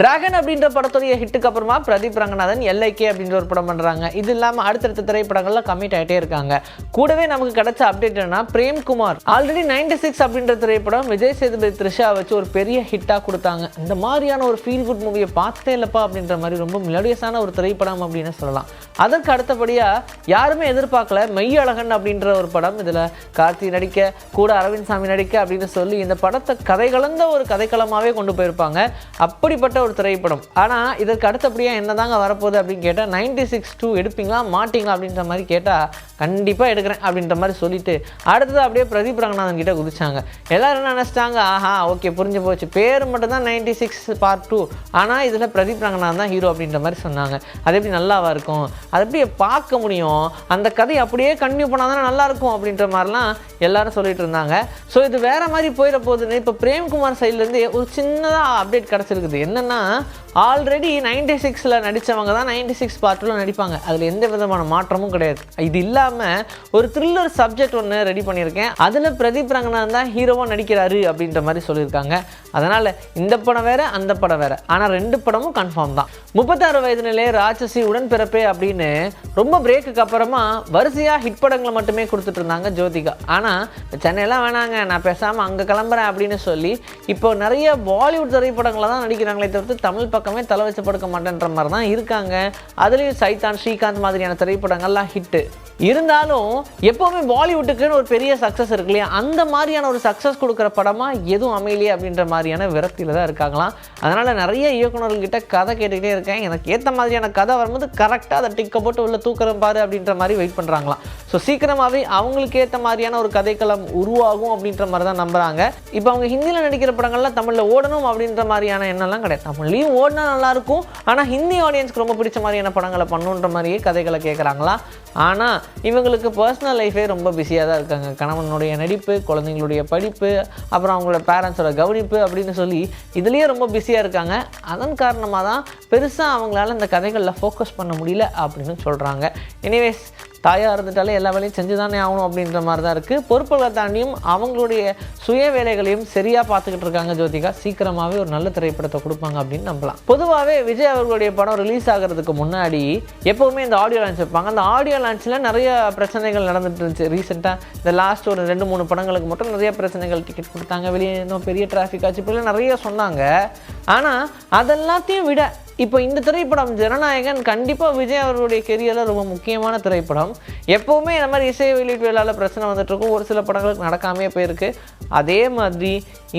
Dragon அப்படின்ற படத்துடைய ஹிட்டுக்கு அப்புறமா பிரதீப் ரங்கநாதன் எல்ஐகே அப்படின்ற ஒரு படம் பண்ணுறாங்க இது இல்லாமல் அடுத்தடுத்த திரைப்படங்கள்ல கம்மிட் ஆகிட்டே இருக்காங்க. கூடவே நமக்கு கிடைச்ச அப்டேட் என்னன்னா பிரேம்குமார் ஆல்ரெடி நைன்டி சிக்ஸ் அப்படின்ற திரைப்படம் விஜய் சேதுபதி த்ரிஷா வச்சு ஒரு பெரிய ஹிட்டாக கொடுத்தாங்க. இந்த மாதிரியான ஒரு ஃபீல் குட் மூவியை பார்த்தே இல்லப்பா அப்படின்ற மாதிரி ரொம்ப மெலோடியஸான ஒரு திரைப்படம் அப்படின்னு சொல்லலாம். அதற்கு அடுத்தபடியாக யாருமே எதிர்பார்க்கல மெய்யழகன் அப்படின்ற ஒரு படம். இதில் கார்த்தி நடிக்க கூட அரவிந்த் சாமி நடிக்க அப்படின்னு சொல்லி இந்த படத்தை கதை கலந்த ஒரு கதைக்களமாகவே கொண்டு போயிருப்பாங்க. அப்படிப்பட்ட ஒரு திரைப்படம். ஆனால் இதற்கு அடுத்தபடியாக என்னதாங்க வரப்போகுது அப்படின்னு கேட்டால் நைன்டி சிக்ஸ் டூ எடுப்பீங்களா மாட்டிங்களா அப்படின்ற மாதிரி கேட்டால் கண்டிப்பாக எடுக்கிறேன் அப்படின்ற மாதிரி சொல்லிட்டு அடுத்தது அப்படியே பிரதீப் ரங்கநாதன் கிட்ட குதிச்சாங்க. எல்லோரும் என்ன நினச்சிட்டாங்க? ஆஹா ஓகே புரிஞ்சு போச்சு. பேர் மட்டும்தான் நைன்டி சிக்ஸ் பார்ட் டூ ஆனால் இதில் பிரதீப் ரங்கநாதன் தான் ஹீரோ அப்படின்ற மாதிரி சொன்னாங்க. அது எப்படி நல்லாவா இருக்கும்? அது எப்படி பார்க்க முடியும்? அந்த கதை அப்படியே கண்டினியூ பண்ணால் தானே நல்லா இருக்கும் அப்படின்ற மாதிரிலாம் எல்லாரும் சொல்லிட்டு இருந்தாங்க. ஸோ இது வேற மாதிரி போயிட போகுதுன்னு இப்போ பிரேம்குமார் சைட்லேருந்து ஒரு சின்னதாக அப்டேட் கிடச்சிருக்குது. என்னென்னா ஆல்ரெடி நைன்டி சிக்ஸில் நடித்தவங்க தான் நைன்டி சிக்ஸ் பார்ட்டில் நடிப்பாங்க. அதில் எந்த விதமான மாற்றமும் கிடையாது. இது இல்லாமல் ஒரு த்ரில்லர் சப்ஜெக்ட் ஒன்று ரெடி பண்ணியிருக்கேன். அதில் பிரதீப் ரங்கநாதன் தான் ஹீரோவாக நடிக்கிறாரு அப்படின்ற மாதிரி சொல்லியிருக்காங்க. அதனால் இந்த படம் வேற அந்த படம் வேற. ஆனால் ரெண்டு படமும் கன்ஃபார்ம் தான். முப்பத்தாறு வயதுநிலே ராட்சசி உடன்பிறப்பே அப்படின்னு ரொம்ப பிரேக்குக்கு அப்புறமா வரிசையாக ஹிட் படங்களை மட்டுமே கொடுத்துட்டு இருந்தாங்க ஜோதிகா. ஆனால் சென்னையெல்லாம் வேணாங்க நான் பேசாமல் அங்கே கிளம்புறேன் அப்படின்னு சொல்லி இப்போ நிறைய பாலிவுட் திரைப்படங்களை தான் நடிக்கிறாங்களே தவிர்த்து தமிழ் பக்கமே தலை வச்சு படுக்க மாட்டேன்ற மாதிரி தான் இருக்காங்க. அதுலேயும் சைத்தான் ஸ்ரீகாந்த் மாதிரியான திரைப்படங்கள்லாம் ஹிட்டு. இருந்தாலும் எப்போவுமே பாலிவுட்டுக்குன்னு ஒரு பெரிய சக்ஸஸ் இருக்கு இல்லையா? அந்த மாதிரியான ஒரு சக்ஸஸ் கொடுக்குற படமாக எதுவும் அமையலையே அப்படின்ற மாதிரியான விரக்தியில் தான் இருக்காங்களாம். அதனால் நிறைய இயக்குநர்கள்கிட்ட கதை கேட்டுக்கிட்டே இருக்கேன். எனக்கு ஏற்ற மாதிரியான கதை வரும்போது கரெக்டாக அதை டிக்க போட்டு உள்ள தூக்குறேன் பாரு அப்படின்ற மாதிரி வெயிட் பண்ணுறாங்களாம் ஸோ சீக்கிரமாகவே அவங்களுக்கு ஏற்ற மாதிரியான ஒரு கதைக்களம் உருவாகும் அப்படின்ற மாதிரி தான் நம்புகிறாங்க இப்போ அவங்க ஹிந்தியில் நடிக்கிற படங்கள்லாம் தமிழில் ஓடணும் அப்படின்ற மாதிரியான எண்ணம்லாம் கிடையாது. தமிழ்லையும் ஓடினா நல்லாயிருக்கும். ஆனால் ஹிந்தி ஆடியன்ஸ்க்கு ரொம்ப பிடிச்ச மாதிரியான படங்களை பண்ணுன்ற மாதிரியே கதைகளை கேட்குறாங்களா ஆனால் இவங்களுக்கு பர்சனல் லைஃபே ரொம்ப பிஸியாக தான் இருக்காங்க. கணவனுடைய நடிப்பு குழந்தைங்களுடைய படிப்பு அப்புறம் அவங்களோட பேரண்ட்ஸோட கவனிப்பு அப்படின்னு சொல்லி இதுலேயே ரொம்ப பிஸியாக இருக்காங்க. அதன் காரணமாக தான் பெருசாக அவங்களால இந்த கதைகளில் ஃபோக்கஸ் பண்ண முடியல அப்படின்னு சொல்கிறாங்க எனிவேஸ் தாயாக இருந்துட்டாலே எல்லா வேலையும் செஞ்சு தானே ஆகணும் அப்படின்ற மாதிரி தான் இருக்குது பொறுப்புகளை தாண்டியும் அவங்களுடைய சுய வேலைகளையும் சரியாக பார்த்துக்கிட்டு இருக்காங்க ஜோதிகா. சீக்கிரமாகவே ஒரு நல்ல திரைப்படத்தை கொடுப்பாங்க அப்படின்னு நம்பலாம். பொதுவாகவே விஜய் அவர்களுடைய படம் ரிலீஸ் ஆகிறதுக்கு முன்னாடி எப்போவுமே இந்த ஆடியோ லான்ச் வைப்பாங்க. அந்த ஆடியோ லான்ச்சில் நிறைய பிரச்சனைகள் நடந்துட்டு இருந்துச்சு. ரீசெண்டாக இந்த லாஸ்ட் ஒரு ரெண்டு மூணு படங்களுக்கு மட்டும் நிறைய பிரச்சனைகள் டிக்கெட் கொடுத்தாங்க. வெளியே இன்னும் பெரிய டிராஃபிக் ஆச்சு. இப்படிலாம் நிறைய சொன்னாங்க. ஆனால் அதெல்லாத்தையும் விட இப்போ இந்த திரைப்படம் ஜனநாயகன் கண்டிப்பாக விஜய் அவர்களுடைய கெரியரில் ரொம்ப முக்கியமான திரைப்படம். எப்போவுமே இந்த மாதிரி இசை வெளியீட்டு விழாவில் பிரச்சனை வந்துட்டுருக்கும் ஒரு சில படங்களுக்கு நடக்காமே போயிருக்கு. அதே மாதிரி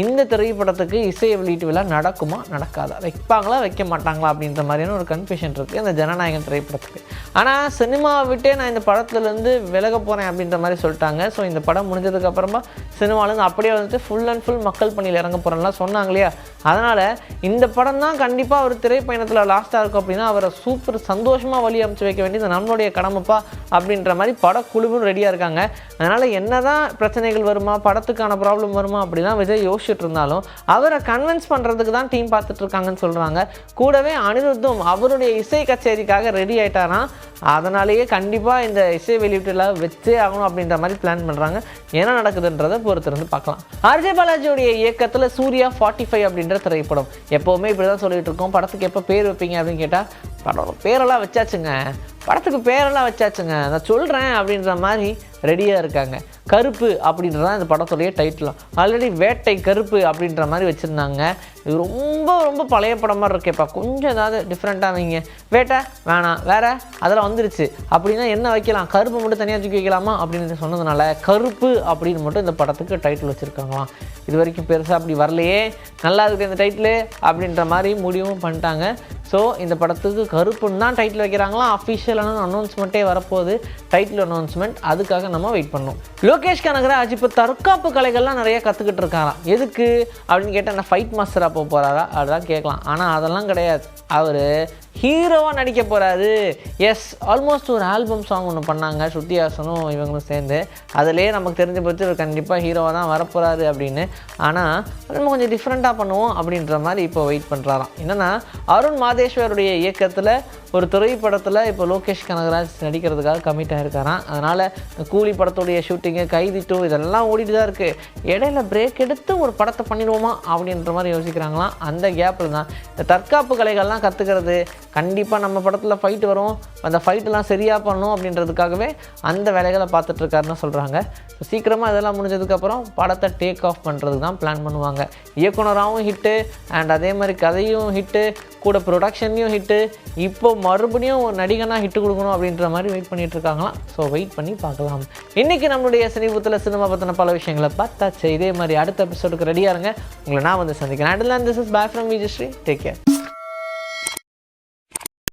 இந்த திரைப்படத்துக்கு இசை வெளியீட்டு விழா நடக்குமா நடக்காதா? வைப்பாங்களா வைக்க மாட்டாங்களா அப்படின்ற மாதிரியான ஒரு கன்ஃபியூஷன் இருக்குது இந்த ஜனநாயகன் திரைப்படத்துக்கு. ஆனால் சினிமாவை விட்டே நான் இந்த படத்துலேருந்து விலக போகிறேன் அப்படின்ற மாதிரி சொல்லிட்டாங்க. ஸோ இந்த படம் முடிஞ்சதுக்கப்புறமா சினிமாலேருந்து அப்படியே வந்துட்டு ஃபுல் அண்ட் ஃபுல் மக்கள் பணியில் இறங்க போகிறேன்லாம் சொன்னாங்க இல்லையா? அதனால் இந்த படம் தான் கண்டிப்பாக ஒரு நேரத்தில் லாஸ்ட்டாக இருக்கும் அப்படின்னா அவரை சூப்பர் சந்தோஷமாக வழி அமைச்சு வைக்க வேண்டியது நம்மளுடைய கடமைப்பா அப்படின்ற மாதிரி படக்குழுவும் ரெடியாக இருக்காங்க. அதனால் என்ன தான் பிரச்சனைகள் வருமா படத்துக்கான ப்ராப்ளம் வருமா அப்படிலாம் விஜய் யோசிச்சுட்டு இருந்தாலும் அவரை கன்வின்ஸ் பண்ணுறதுக்கு தான் டீம் பார்த்துட்டு இருக்காங்கன்னு சொல்கிறாங்க கூடவே அனிருத்தும் அவருடைய இசை கச்சேரிக்காக ரெடி ஆகிட்டாராம் அதனாலேயே கண்டிப்பாக இந்த இசை வெளியீட்டில் வச்சே ஆகணும் அப்படின்ற மாதிரி பிளான் பண்ணுறாங்க என்ன நடக்குதுன்றதை பொறுத்திருந்து பார்க்கலாம். அர்ஜய் பாலாஜியோடைய இயக்கத்தில் சூர்யா ஃபார்ட்டி ஃபைவ் அப்படின்ற திரைப்படம். எப்போவுமே இப்படி தான் சொல்லிட்டு இருக்கோம். படத்துக்கு எப்போ பேர் வைப்பீங்க அப்படின்னு கேட்டால் படம் பேரெல்லாம் வச்சாச்சுங்க. படத்துக்கு பேரெல்லாம் வச்சாச்சுங்க. நான் சொல்கிறேன் அப்படின்ற மாதிரி ரெடியாக இருக்காங்க. கருப்பு அப்படின்றது தான் இந்த படத்துடைய டைட்டிலும் ஆல்ரெடி வேட்டை கருப்பு அப்படின்ற மாதிரி வச்சுருந்தாங்க. இது ரொம்ப ரொம்ப பழைய படம் மாதிரி இருக்கேப்பா கொஞ்சம் ஏதாவது டிஃப்ரெண்ட்டாக வைங்க. வேட்டை வேணாம். வேற அதெல்லாம் வந்துருச்சு. அப்படின்னா என்ன வைக்கலாம்? கருப்பு மட்டும் தனியாக தூக்கி வைக்கலாமா? அப்படின்னு சொன்னதுனால கருப்பு அப்படின்னு மட்டும் இந்த படத்துக்கு டைட்டில் வச்சுருக்காங்களாம். இது வரைக்கும் பெருசாக அப்படி வரலையே. நல்லா இருக்குது இந்த டைட்டில் அப்படின்ற மாதிரி முடிவும் பண்ணிட்டாங்க. ஸோ இந்த படத்துக்கு கருப்புன்னு தான் டைட்டில் வைக்கிறாங்களாம். அஃபிஷியலான அனௌன்ஸ்மெண்ட்டே வரப்போகுது. டைட்டில் அனௌன்ஸ்மெண்ட் அதுக்காக நம்ம வெயிட் பண்ணும். லோகேஷ் கனகராஜ் இப்போ தற்காப்பு கலைகள்லாம் நிறைய கற்றுக்கிட்டு இருக்காராம் எதுக்கு? அப்படின்னு கேட்டால் நான் ஃபைட் மாஸ்டராக போக போகிறாரா அதுதான் கேட்கலாம். ஆனால் அதெல்லாம் கிடையாது. அவர் ஹீரோவாக நடிக்க போகிறாரு எஸ் ஆல்மோஸ்ட் ஒரு ஆல்பம் சாங் ஒன்று பண்ணாங்க. ஸ்ருத்திஹாசனும் இவங்களும் சேர்ந்து. அதிலே நமக்கு தெரிஞ்ச பற்றி இவர் கண்டிப்பாக ஹீரோவாக தான் வரப்போகிறாரு அப்படின்னு. ஆனால் நம்ம கொஞ்சம் டிஃப்ரெண்ட்டாக பண்ணுவோம் அப்படின்ற மாதிரி இப்போ வெயிட் பண்ணுறாராம் என்னென்னா அருண் மாதேஸ்வருடைய இயக்கத்தில் ஒரு திரைப்படத்தில் இப்போ லோகேஷ் கனகராஜ் நடிக்கிறதுக்காக கமிட் ஆகிருக்காராம் அதனால் கூலி படத்துடைய ஷூட்டிங்கு கைதி டூ இதெல்லாம் ஓடிட்டு தான் இருக்குது இடையில பிரேக் எடுத்து ஒரு படத்தை பண்ணிடுவோமா? அப்படின்ற மாதிரி யோசிக்கிறாங்களாம். அந்த கேப்பில் தான். இந்த தற்காப்பு கலைகள்லாம் கற்றுக்கிறது கண்டிப்பாக நம்ம படத்தில் ஃபைட் வரும். அந்த ஃபைட்டெல்லாம் சரியாக பண்ணணும் அப்படின்றதுக்காகவே அந்த வேலைகளை பார்த்துட்ருக்காருன்னு சொல்கிறாங்க சீக்கிரமாக இதெல்லாம் முடிஞ்சதுக்கப்புறம் படத்தை டேக் ஆஃப் பண்ணுறதுக்கு தான் பிளான் பண்ணுவாங்க. இயக்குனராகவும் ஹிட்டு அண்ட் அதே மாதிரி கதையும் ஹிட்டு கூட ப்ரொடக்ஷன்லையும் ஹிட்டு இப்போ மறுபடியும் ஒரு நடிகனாக ஹிட்டு கொடுக்கணும் அப்படின்ற மாதிரி வெயிட் பண்ணிகிட்டு இருக்காங்களாம் ஸோ வெயிட் பண்ணி பார்க்கலாம். இன்றைக்கி நம்மளுடைய சினிபுத்தில் சினிமா பற்றின பல விஷயங்களை பார்த்தாச்சு. இதே மாதிரி அடுத்த எபிசோடுக்கு ரெடியாக இருங்க. உங்களை நான் வந்து சந்திக்கிறேன். And this is back from Vijayasree take care